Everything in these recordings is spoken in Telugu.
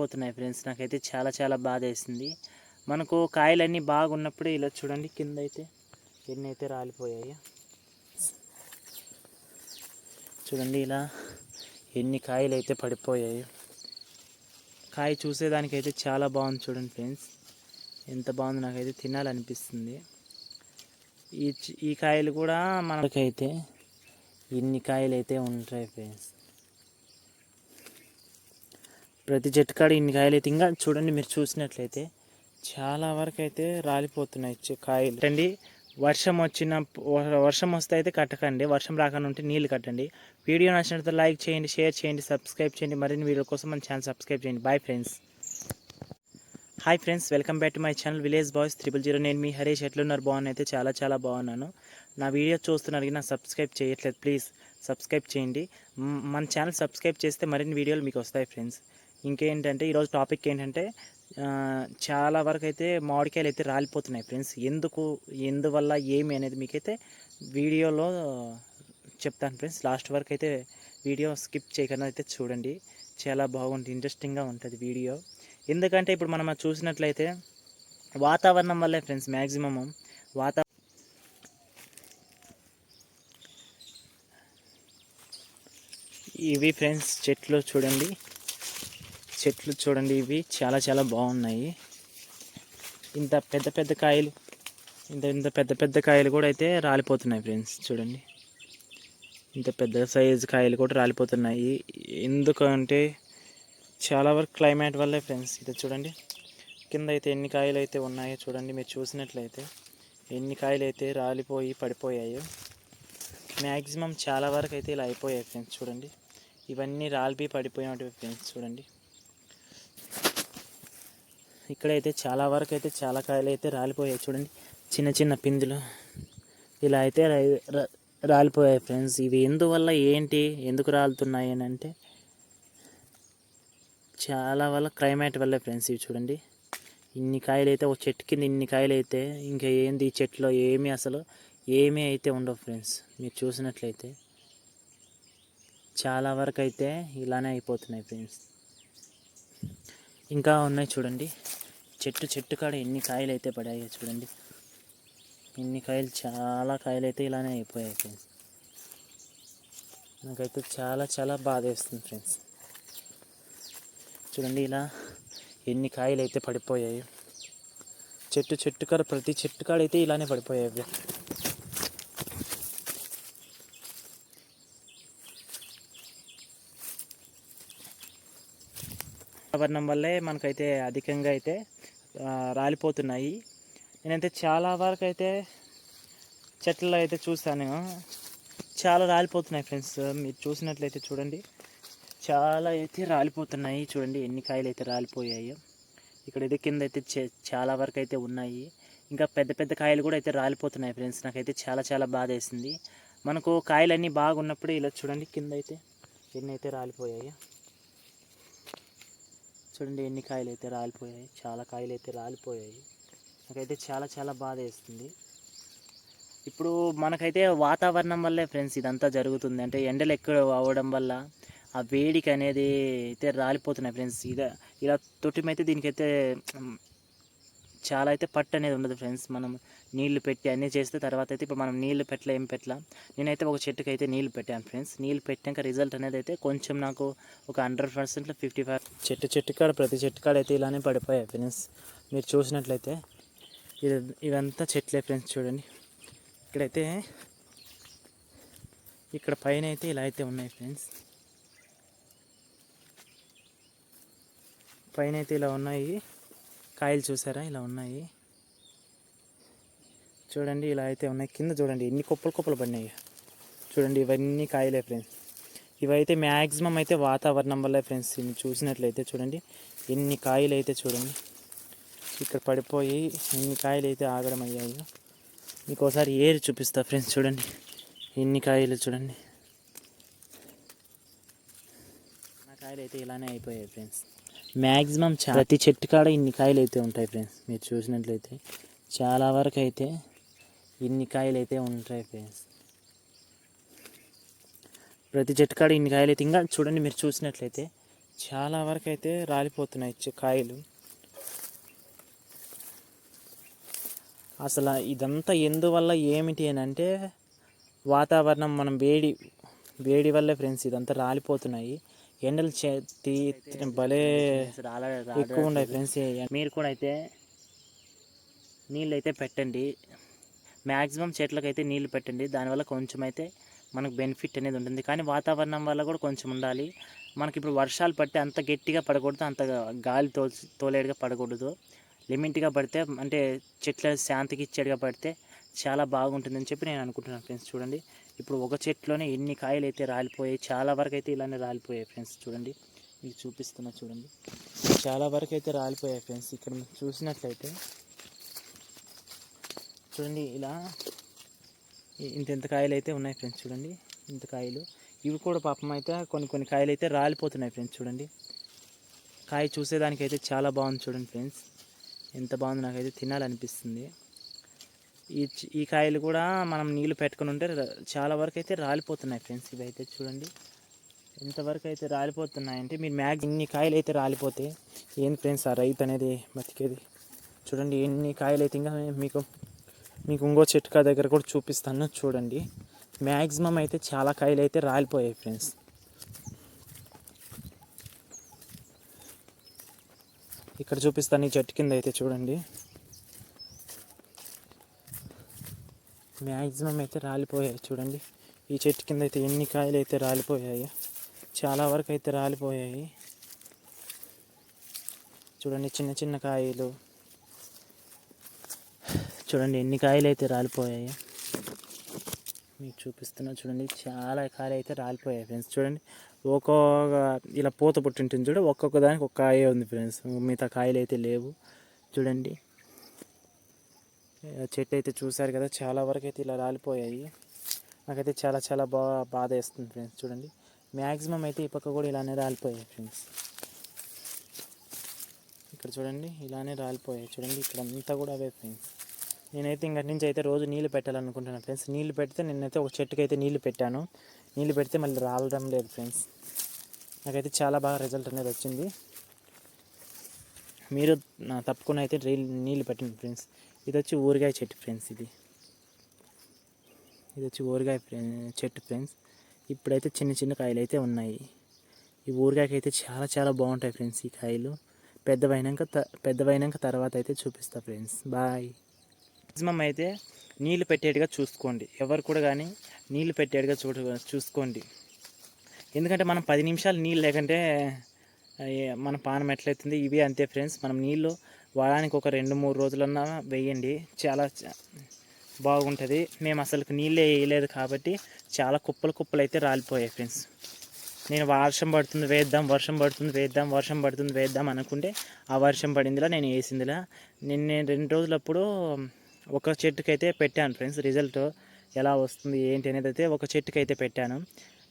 పడిపోతున్నాయి ఫ్రెండ్స్. నాకైతే చాలా చాలా బాధ వేసింది మనకు కాయలన్నీ బాగున్నప్పుడే ఇలా చూడండి కింద అయితే ఎన్ని అయితే రాలిపోయాయి. చూడండి ఇలా ఎన్ని కాయలు అయితే పడిపోయాయి. కాయ చూసేదానికైతే చాలా బాగుంది చూడండి ఫ్రెండ్స్. ఎంత బాగుంది నాకైతే తినాలనిపిస్తుంది. ఈ ఈ కాయలు కూడా మనకైతే ఇన్ని కాయలు అయితే ఉంటాయి ఫ్రెండ్స్. ప్రతి చెట్టు కాడ ఇన్ని కాయలు అయితే ఇంకా చూడండి మీరు చూసినట్లయితే చాలా వరకు అయితే రాలిపోతున్నాయి కాయలు. అండి వర్షం వచ్చిన వర్షం వస్తే అయితే కట్టకండి. వర్షం రాకుండా ఉంటే నీళ్ళు కట్టండి. వీడియో నచ్చినట్లయితే లైక్ చేయండి షేర్ చేయండి సబ్స్క్రైబ్ చేయండి. మరిన్ని వీడియో కోసం మన ఛానల్ సబ్స్క్రైబ్ చేయండి. Bye friends hi friends welcome back to my channel village boys triple zero నేను మీ హరీష్ ఎట్లున్నారు బాగున్నాయి అయితే చాలా చాలా బాగున్నాను. నా వీడియో చూస్తున్నారు నా సబ్స్క్రైబ్ చేయట్లేదు. ప్లీజ్ సబ్స్క్రైబ్ చేయండి. మన ఛానల్ సబ్స్క్రైబ్ చేస్తే మరిన్ని వీడియోలు మీకు వస్తాయి ఫ్రెండ్స్ ఇంకేంటంటే ఈరోజు టాపిక్ ఏంటంటే చాలా వరకు అయితే మామిడికాయలు అయితే రాలిపోతున్నాయి ఫ్రెండ్స్. ఎందుకు ఎందువల్ల ఏమి అనేది మీకైతే వీడియోలో చెప్తాను ఫ్రెండ్స్. లాస్ట్ వరకు అయితే వీడియో స్కిప్ చేయకుండా అయితే చూడండి. చాలా బాగుంటుంది ఇంట్రెస్టింగ్గా ఉంటుంది వీడియో. ఎందుకంటే ఇప్పుడు మనం చూసినట్లయితే వాతావరణం వల్లే ఫ్రెండ్స్ మ్యాక్సిమం వాతా ఇవి ఫ్రెండ్స్ చెట్లు చూడండి. చెట్లు చూడండి ఇవి. చాలా చాలా బాగున్నాయి. ఇంత పెద్ద పెద్ద కాయలు ఇంత ఇంత పెద్ద పెద్ద కాయలు కూడా అయితే రాలిపోతున్నాయి ఫ్రెండ్స్. చూడండి. ఇంత పెద్ద సైజు కాయలు కూడా రాలిపోతున్నాయి. ఎందుకంటే చాలా వరకు క్లైమేట్ వల్లే ఫ్రెండ్స్ ఇది చూడండి. కింద అయితే ఎన్ని కాయలు అయితే ఉన్నాయో చూడండి. మీరు చూసినట్లయితే ఎన్ని కాయలు అయితే రాలిపోయి పడిపోయాయో మ్యాక్సిమం చాలా వరకు అయితే ఇలా అయిపోయాయి ఫ్రెండ్స్. చూడండి. ఇవన్నీ రాలిపోయి పడిపోయినట్టు ఫ్రెండ్స్. చూడండి. ఇక్కడైతే చాలా వరకు అయితే చాలా కాయలు అయితే రాలిపోయాయి చూడండి. చిన్న చిన్న పిందులు. ఇలా అయితే రాలిపోయాయి ఫ్రెండ్స్. ఇవి ఎందువల్ల ఏంటి? ఎందుకు రాలుతున్నాయి అని అంటే చాలా వల్ల క్లైమేట్ వల్లే ఫ్రెండ్స్ ఇవి చూడండి. ఇన్ని కాయలు అయితే ఒక చెట్టు కింద ఇన్ని కాయలు అయితే ఇంకా ఏంది ఈ చెట్లో ఏమీ అసలు ఏమీ అయితే ఉండవు ఫ్రెండ్స్. మీరు చూసినట్లయితే చాలా వరకు అయితే ఇలానే అయిపోతున్నాయి ఫ్రెండ్స్. ఇంకా ఉన్నాయి చూడండి. చెట్టు చెట్టు కాడ ఎన్ని కాయలు అయితే పడాయో చూడండి. ఇన్ని కాయలు చాలా కాయలు అయితే ఇలానే అయిపోయాయి ఫ్రెండ్స్ నాకైతే చాలా చాలా బాధ వేస్తుంది ఫ్రెండ్స్ చూడండి ఇలా ఎన్ని కాయలు అయితే పడిపోయాయి. చెట్టు చెట్టు కాడ ప్రతి చెట్టు కాడ అయితే ఇలానే పడిపోయాయి వాతావరణం వల్లే మనకైతే అధికంగా అయితే రాలిపోతున్నాయి. నేనైతే చాలా వరకు అయితే చెట్లలో అయితే చూస్తాను చాలా రాలిపోతున్నాయి ఫ్రెండ్స్. మీరు చూసినట్లయితే చూడండి. చాలా అయితే రాలిపోతున్నాయి. చూడండి ఎన్ని కాయలు అయితే రాలిపోయాయి. ఇక్కడైతే కింద అయితే చే- చాలా వరకు అయితే ఉన్నాయి. ఇంకా పెద్ద పెద్ద కాయలు కూడా అయితే రాలిపోతున్నాయి ఫ్రెండ్స్. నాకైతే చాలా చాలా బాధ వేసింది. మనకు కాయలన్నీ బాగున్నప్పుడే ఇలా చూడండి కింద అయితే ఎన్ని అయితే రాలిపోయాయో. చూడండి ఎన్ని కాయలు అయితే రాలిపోయాయి చాలా కాయలు అయితే రాలిపోయాయి. నాకైతే చాలా చాలా బాధ వేస్తుంది. ఇప్పుడు మనకైతే వాతావరణం వల్లే ఫ్రెండ్స్ ఇదంతా జరుగుతుంది. అంటే ఎండలు ఎక్కువ అవ్వడం వల్ల ఆ వేడికి అనేది అయితే రాలిపోతున్నాయి ఫ్రెండ్స్. ఇలా ఇలా తొట్టిమైతే దీనికైతే చాలా అయితే పట్టు అనేది ఉండదు ఫ్రెండ్స్. మనం నీళ్ళు పెట్టి అన్నీ చేస్తే తర్వాత అయితే ఇప్పుడు మనం నీళ్ళు పెట్టలే ఏం పెట్టలా? నేనైతే ఒక చెట్టుకి అయితే నీళ్ళు పెట్టాను ఫ్రెండ్స్. నీళ్ళు పెట్టాక రిజల్ట్ అనేది అయితే కొంచెం నాకు ఒక హండ్రెడ్ పర్సెంట్లో ఫిఫ్టీ ఫైవ్ చెట్టు చెట్టు కాడ ప్రతి చెట్టు కాడ అయితే ఇలానే పడిపోయాయి ఫ్రెండ్స్. మీరు చూసినట్లయితే ఇది ఇదంతా చెట్లే ఫ్రెండ్స్ చూడండి. ఇక్కడైతే ఇక్కడ పైన అయితే ఇలా అయితే ఉన్నాయి ఫ్రెండ్స్. పైన అయితే ఇలా ఉన్నాయి. కాయలు చూసారా? ఇలా ఉన్నాయి. చూడండి ఇలా అయితే ఉన్నాయి. కింద చూడండి ఎన్ని కుప్పలు కుప్పలు పడినాయి. చూడండి ఇవన్నీ కాయలే ఫ్రెండ్స్ ఇవైతే మ్యాక్సిమం అయితే వాతావరణం వల్లే ఫ్రెండ్స్ ఇన్ని చూసినట్లయితే చూడండి. ఎన్ని కాయలు అయితే చూడండి. ఇక్కడ పడిపోయి ఎన్ని కాయలు అయితే ఆగడం అయ్యాయో. మీకు ఒకసారి ఏరి చూపిస్తా ఫ్రెండ్స్ చూడండి. ఎన్ని కాయలు చూడండి. నా కాయలు అయితే ఇలానే అయిపోయాయి ఫ్రెండ్స్ మ్యాక్సిమం ప్రతి చెట్టు కాడ ఇన్ని కాయలు అయితే ఉంటాయి ఫ్రెండ్స్ మీరు చూసినట్లయితే. చాలా వరకు అయితే ఇన్ని కాయలు అయితే ఉంటాయి ఫ్రెండ్స్. ప్రతి చెట్టు కాడ ఇన్ని కాయలు అయితే ఇంకా చూడండి మీరు చూసినట్లయితే చాలా వరకు అయితే రాలిపోతున్నాయి కాయలు. అసలు ఇదంతా ఎందువల్ల ఏమిటి అని అంటే వాతావరణం మనం వేడి వేడి వల్లే ఫ్రెండ్స్ ఇదంతా రాలిపోతున్నాయి. ఎండలు చే- తీ- భలే ఎక్కువ ఉన్నాయి ఫ్రెండ్స్ మీరు కూడా అయితే నీళ్ళు అయితే పెట్టండి. మ్యాక్సిమం చెట్లకైతే నీళ్ళు పెట్టండి. దానివల్ల కొంచెం అయితే మనకు బెనిఫిట్ అనేది ఉంటుంది. కానీ వాతావరణం వల్ల కూడా కొంచెం ఉండాలి. మనకి ఇప్పుడు వర్షాలు పడితే అంత గట్టిగా పడకూడదు అంత గాలి తో తోలేడుగా పడకూడదు. లిమిట్గా పడితే అంటే చెట్ల శాంతికి ఇచ్చేడుగా పడితే చాలా బాగుంటుందని చెప్పి నేను అనుకుంటున్నాను ఫ్రెండ్స్ చూడండి. ఇప్పుడు ఒక చెట్లోనే ఎన్ని కాయలు అయితే రాలిపోయాయి చాలా వరకు అయితే ఇలానే రాలిపోయాయి ఫ్రెండ్స్. చూడండి మీకు చూపిస్తున్నా చూడండి. చాలా వరకు అయితే రాలిపోయాయి ఫ్రెండ్స్. ఇక్కడ మీరు చూసినట్లయితే చూడండి ఇలా ఇంత ఇంత కాయలు అయితే ఉన్నాయి ఫ్రెండ్స్. చూడండి ఇంత కాయలు. ఇవి కూడా పాపం అయితే కొన్ని కొన్ని కాయలు అయితే రాలిపోతున్నాయి ఫ్రెండ్స్. చూడండి కాయ చూసేదానికి అయితే చాలా బాగుంది చూడండి ఫ్రెండ్స్. ఎంత బాగుంది నాకైతే తినాలనిపిస్తుంది. ఈ ఈ కాయలు కూడా మనం నీళ్ళు పెట్టుకుని ఉంటే చాలా వరకు అయితే రాలిపోతున్నాయి ఫ్రెండ్స్. ఇవి అయితే చూడండి ఎంతవరకు అయితే రాలిపోతున్నాయంటే మీరు మ్యాగ్ ఇన్ని కాయలు అయితే రాలిపోతే ఏంది ఫ్రెండ్స్ ఆ రైతు అనేది బతికేది? చూడండి ఎన్ని కాయలు అయితే ఇంకా మీకు మీకు ఇంకో చెట్టుకా దగ్గర కూడా చూపిస్తాను. చూడండి. మ్యాక్సిమం అయితే చాలా కాయలు అయితే రాలిపోయాయి ఫ్రెండ్స్. ఇక్కడ చూపిస్తాను ఈ చెట్టు కింద అయితే చూడండి. మ్యాక్సిమం అయితే రాలిపోయాయి చూడండి. ఈ చెట్టు కింద అయితే ఎన్ని కాయలు అయితే రాలిపోయాయి చాలా వరకు అయితే రాలిపోయాయి. చూడండి చిన్న చిన్న కాయలు. చూడండి ఎన్ని కాయలు అయితే రాలిపోయాయి. మీకు చూపిస్తున్నా చూడండి చాలా కాయలు అయితే రాలిపోయాయి ఫ్రెండ్స్ చూడండి ఒక్కొక్క ఇలా పూత పుట్టింటుంది చూడ ఒక్కొక్క దానికి ఒక కాయ ఉంది ఫ్రెండ్స్ మిగతా కాయలు అయితే లేవు. చూడండి చెట్టు అయితే చూసారు కదా చాలా వరకు అయితే ఇలా రాలిపోయాయి. నాకైతే చాలా చాలా బాగా బాధ వేస్తుంది ఫ్రెండ్స్ చూడండి. మ్యాక్సిమం అయితే ఈ పక్క కూడా ఇలానే రాలిపోయాయి ఫ్రెండ్స్. ఇక్కడ చూడండి ఇలానే రాలిపోయాయి. చూడండి ఇక్కడ అంతా కూడా అవే ఫ్రెండ్స్. నేనైతే ఇంకటి నుంచి అయితే రోజు నీళ్ళు పెట్టాలనుకుంటున్నాను ఫ్రెండ్స్. నీళ్ళు పెడితే నేనైతే ఒక చెట్టుకి అయితే నీళ్ళు పెట్టాను. నీళ్ళు పెడితే మళ్ళీ రాలడం లేదు ఫ్రెండ్స్. నాకైతే చాలా బాగా రిజల్ట్ అనేది వచ్చింది. మీరు నా తప్పకుండా అయితే నీళ్ళు పెట్టండి ఫ్రెండ్స్. ఇది వచ్చి ఊరగాయ చెట్టు ఫ్రెండ్స్ ఇది. ఇది వచ్చి ఊరగాయ చెట్టు ఫ్రెండ్స్. ఇప్పుడైతే చిన్న చిన్న కాయలు అయితే ఉన్నాయి. ఈ ఊరగాయకి అయితే చాలా చాలా బాగుంటాయి ఫ్రెండ్స్ ఈ కాయలు. పెద్దవైనాక త పెద్దవైనాక తర్వాత అయితే చూపిస్తా ఫ్రెండ్స్. బాయ్. మ్యాక్సిమం అయితే నీళ్ళు పెట్టేట్టుగా చూసుకోండి. ఎవరు కూడా కానీ నీళ్ళు పెట్టేట్టుగా చూడ చూసుకోండి. ఎందుకంటే మనం పది నిమిషాలు నీళ్ళు లేకుంటే మన పానం ఎట్లయితుంది? ఇవి అంతే ఫ్రెండ్స్. మనం నీళ్ళు వారానికి ఒక రెండు మూడు రోజులన్నా వేయండి. చాలా బాగుంటుంది. మేము అసలు నీళ్ళే వేయలేదు కాబట్టి చాలా కుప్పలు కుప్పలు అయితే రాలిపోయాయి ఫ్రెండ్స్. నేను వర్షం పడుతుంది వేద్దాం వర్షం పడుతుంది వేద్దాం వర్షం పడుతుంది వేద్దాం అనుకుంటే ఆ వర్షం పడిందిలా నేను వేసిందిలా. నేను నేను రెండు రోజులప్పుడు ఒక చెట్టుకి అయితే పెట్టాను ఫ్రెండ్స్ రిజల్ట్ ఎలా వస్తుంది ఏంటి అనేది అయితే ఒక చెట్టుకి అయితే పెట్టాను.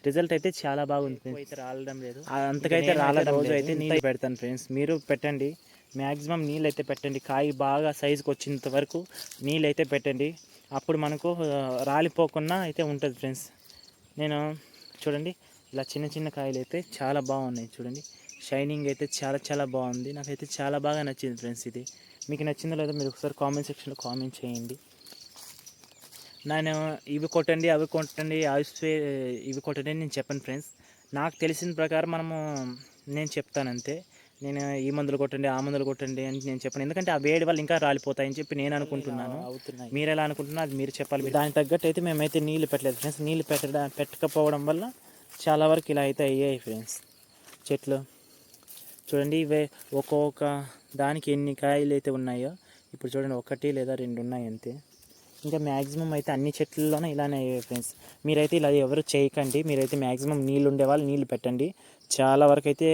రిజల్ట్ అయితే చాలా బాగుంది అయితే రాలడం లేదు. అంతకైతే రాలడం రోజు అయితే నీళ్ళు పెడతాను ఫ్రెండ్స్. మీరు పెట్టండి. మ్యాక్సిమం నీళ్ళైతే పెట్టండి. కాయ బాగా సైజుకి వచ్చేంత వరకు నీళ్ళు అయితే పెట్టండి. అప్పుడు మనకు రాలిపోకుండా అయితే ఉంటుంది ఫ్రెండ్స్. నేను చూడండి ఇలా చిన్న చిన్న కాయలు అయితే చాలా బాగున్నాయి చూడండి. షైనింగ్ అయితే చాలా చాలా బాగుంది. నాకైతే చాలా బాగా నచ్చింది ఫ్రెండ్స్ ఇది. మీకు నచ్చిందో లేదో మీరు ఒకసారి కామెంట్ సెక్షన్లో కామెంట్ చేయండి. నేను ఇవి కొట్టండి అవి కొట్టండి అవి ఇవి కొట్టండి నేను చెప్పాను ఫ్రెండ్స్. నాకు తెలిసిన ప్రకారం మనము నేను చెప్తాను అంతే నేను ఈ మందులు కొట్టండి ఆ మందులు కొట్టండి అని నేను చెప్పను. ఎందుకంటే ఆ వేడి వల్ల ఇంకా రాలిపోతాయని చెప్పి నేను అనుకుంటున్నాను. మీరు ఎలా అనుకుంటున్నా అది మీరు చెప్పాలి దానికి తగ్గట్టు అయితే మేమైతే నీళ్ళు పెట్టలేదు ఫ్రెండ్స్ నీళ్ళు పెట్టడా పెట్టకపోవడం వల్ల చాలా వరకు ఇలా అయితే అయ్యాయి ఫ్రెండ్స్ చెట్లు. చూడండి ఇవే ఒక్కొక్క దానికి ఎన్ని కాయలు అయితే ఉన్నాయో ఇప్పుడు చూడండి ఒకటి లేదా రెండు ఉన్నాయి అంతే. ఇంకా మ్యాక్సిమం అయితే అన్ని చెట్లలోనే ఇలానే అయ్యాయి ఫ్రెండ్స్ మీరైతే ఇలా ఎవరు చేయకండి. మీరైతే మ్యాక్సిమం నీళ్ళు ఉండే వాళ్ళు నీళ్ళు పెట్టండి. చాలా వరకు అయితే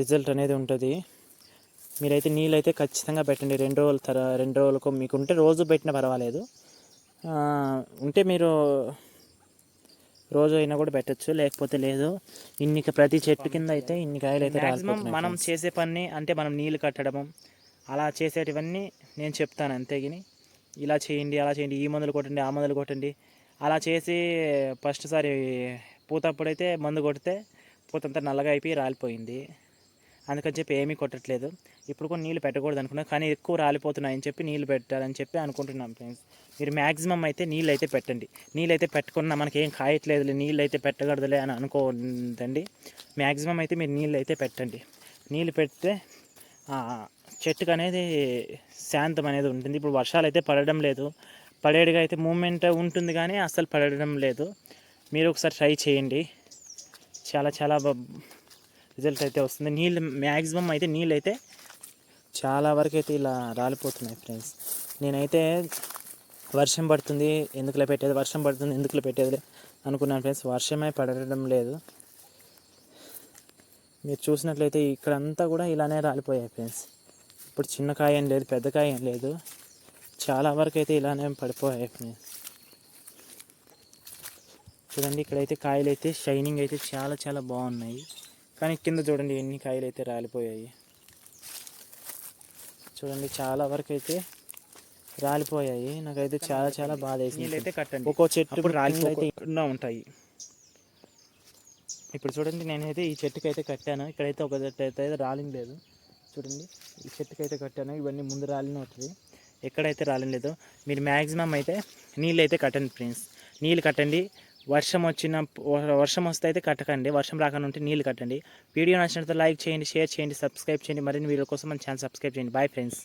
రిజల్ట్ అనేది ఉంటుంది. మీరైతే నీళ్ళు అయితే ఖచ్చితంగా పెట్టండి. రెండు రోజుల తర రెండు రోజులకు మీకు ఉంటే రోజు పెట్టినా పర్వాలేదు. ఉంటే మీరు రోజు అయినా కూడా పెట్టచ్చు. లేకపోతే లేదు. ఇన్ని ప్రతి చెట్టు కింద అయితే ఇన్ని కాయలు అయితే మనం చేసే పని అంటే మనం నీళ్ళు కట్టడము అలా చేసేటివన్నీ నేను చెప్తాను అంతేగిని ఇలా చేయండి అలా చేయండి. ఈ మందులు కొట్టండి ఆ మందులు కొట్టండి. అలా చేసి ఫస్ట్ సారి పూతప్పుడైతే మందు కొడితే పోతంతా నల్లగా అయిపోయి రాలిపోయింది. అందుకని చెప్పి ఏమీ కొట్టట్లేదు. ఇప్పుడు కూడా నీళ్ళు పెట్టకూడదు అనుకున్నా కానీ ఎక్కువ రాలిపోతున్నాయని చెప్పి నీళ్ళు పెట్టాలని చెప్పి అనుకుంటున్నాం ఫ్రెండ్స్. మీరు మ్యాక్సిమం అయితే నీళ్ళు అయితే పెట్టండి. నీళ్ళు అయితే పెట్టుకున్నా మనకి ఏం కాయట్లేదులే నీళ్ళు అయితే పెట్టకూడదులే అని అనుకోదండి మ్యాక్సిమం అయితే మీరు నీళ్ళు అయితే పెట్టండి. నీళ్ళు పెడితే చెట్టుకు అనేది శాంతం అనేది ఉంటుంది. ఇప్పుడు వర్షాలు అయితే పడడం లేదు. పడేడుగా అయితే మూమెంట్ ఉంటుంది కానీ అస్సలు పడడం లేదు. మీరు ఒకసారి ట్రై చేయండి. చాలా చాలా రిజల్ట్ అయితే వస్తుంది. నీళ్ళు మ్యాక్సిమం అయితే నీళ్ళు అయితే చాలా వరకు అయితే ఇలా రాలిపోతున్నాయి ఫ్రెండ్స్ నేనైతే వర్షం పడుతుంది ఎందుకులే పెట్టేది వర్షం పడుతుంది ఎందుకులే పెట్టేది అనుకున్నాను ఫ్రెండ్స్ వర్షమే పడడం లేదు. మీరు చూసినట్లయితే ఇక్కడంతా కూడా ఇలానే రాలిపోయాయి ఫ్రెండ్స్ ఇప్పుడు చిన్న కాయ ఏం లేదు పెద్ద కాయ ఏం లేదు. చాలా వరకు అయితే ఇలానే పడిపోయాయి ఫ్రెండ్స్ చూడండి ఇక్కడైతే కాయలు అయితే షైనింగ్ అయితే చాలా చాలా బాగున్నాయి. కానీ కింద చూడండి ఎన్ని కాయలు అయితే రాలిపోయాయి. చూడండి చాలా వరకు అయితే రాలిపోయాయి. నాకైతే చాలా చాలా బాధ వేసింది. అయితే కట్టండి. ఒక్కో చెట్టు రాలిపోకుండా ఉంటాయి. ఇప్పుడు చూడండి నేనైతే ఈ చెట్టుకి అయితే కట్టాను. ఇక్కడైతే ఒక చెట్టు అయితే రాలింది లేదు. చూడండి ఈ చెట్టుకి అయితే కట్టాను. ఇవన్నీ ముందు రాలిన ఉంటుంది. ఎక్కడైతే రాలిలేదు మీరు మ్యాక్సిమం అయితే నీళ్ళు అయితే కట్టండి ఫ్రెండ్స్. నీళ్ళు కట్టండి. వర్షం వచ్చిన వర్షం వస్తే అయితే కట్టకండి. వర్షం రాకుండా ఉంటే నీళ్ళు కట్టండి. వీడియో నచ్చినట్లయితే లైక్ చేయండి షేర్ చేయండి సబ్స్క్రైబ్ చేయండి. మరిన్ని వీడియో కోసం మన ఛానల్ సబ్స్క్రైబ్ చేయండి. Bye friends